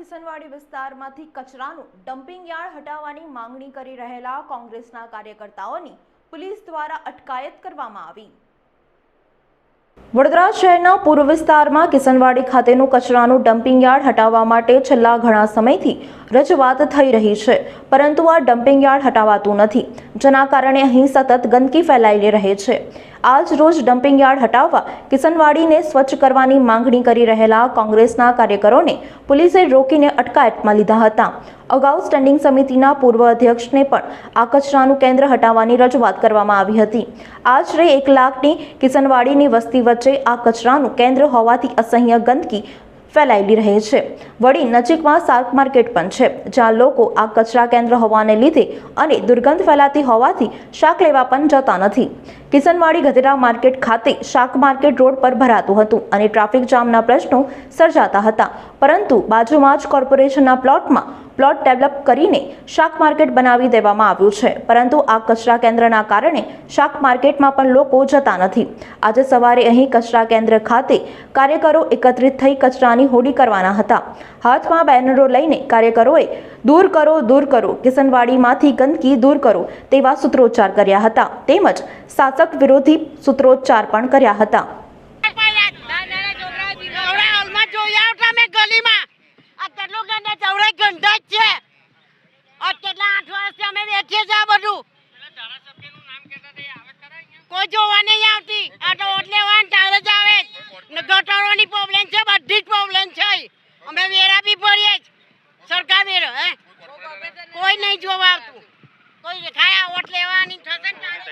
કિસનવાડી વિસ્તારમાંથી કચરાનું dumping yard હટાવવાની માંગણી કરી રહેલા કોંગ્રેસના કાર્યકર્તાઓની પોલીસ દ્વારા અટકાયત કરવામાં આવી. વડોદરા શહેરના પૂર્વ વિસ્તારમાં કિસનવાડી ખાતેનું કચરાનું ડમ્પિંગ યાર્ડ હટાવવા માટે છેલ્લા ઘણા સમયથી રજૂઆત થઈ રહી છે, પરંતુ આ ડમ્પિંગ યાર્ડ હટાવાતું નથી, જેના કારણે અહીં સતત ગંદકી ફેલાયેલી રહે છે. આજ રોજ ડમ્પિંગ યાર્ડ હટાવવા કિસનવાડીને સ્વચ્છ કરવાની માંગણી કરી રહેલા કોંગ્રેસના કાર્યકરોને પોલીસે રોકીને અટકાયતમાં લીધા હતા. અગાઉ સ્ટેન્ડિંગ સમિતિના પૂર્વ અધ્યક્ષને પણ આ કચરાનું કેન્દ્ર હટાવવાની રજૂઆત કરવામાં આવી હતી. આશરે એક લાખની કિસનવાડીની વસ્તી વચ્ચે આ કચરાનું કેન્દ્ર હોવાથી અસહ્ય ગંદકી ફેલાયેલી રહે છે. વળી નજીકમાં શાક માર્કેટ પણ છે, જ્યાં લોકો આ કચરા કેન્દ્ર હોવાને લીધે અને દુર્ગંધ ફેલાતી હોવાથી શાક લેવા પણ જતા નથી. કિસનવાડી ગધેરા માર્કેટ ખાતે શાક માર્કેટ રોડ પર ભરાતું હતું અને ટ્રાફિક જામના પ્રશ્નો સર્જાતા હતા. પરંતુ બાજુમાં જ કોર્પોરેશનના પ્લોટમાં પ્લોટ ડેવલપ કરીને શાક માર્કેટ બનાવી દેવામાં આવ્યું છે. પરંતુ આ કચરા કેન્દ્રના કારણે શાક માર્કેટમાં પણ લોકો જતા નથી. આજે સવારે અહીં કચરા કેન્દ્ર ખાતે કાર્યકરો એકત્રિત થઈ કચરાની હોડી કરવાના હતા. હાથમાં બેનરો લઈને કાર્યકરોએ, દૂર કરો દૂર કરો કિસનવાડીમાંથી ગંદકી દૂર કરો, તેવા સૂત્રોચ્ચાર કર્યા હતા. તેમજ શાસક વિરોધી સૂત્રોચ્ચાર પણ કર્યા હતા. ગલીમાં આ બધું? કોઈ જોવા નહીં આવતી. આ તો ઓટ લેવા તારે જ આવે ને ગટરોની પ્રોબ્લેમ છે, બધી જ પ્રોબ્લેમ છે. અમે વેરા બી ભરીએ જ. સરકાર હે? કોઈ નહીં જોવા આવતું. કોઈ ખાયા ઓટ લેવાની થશે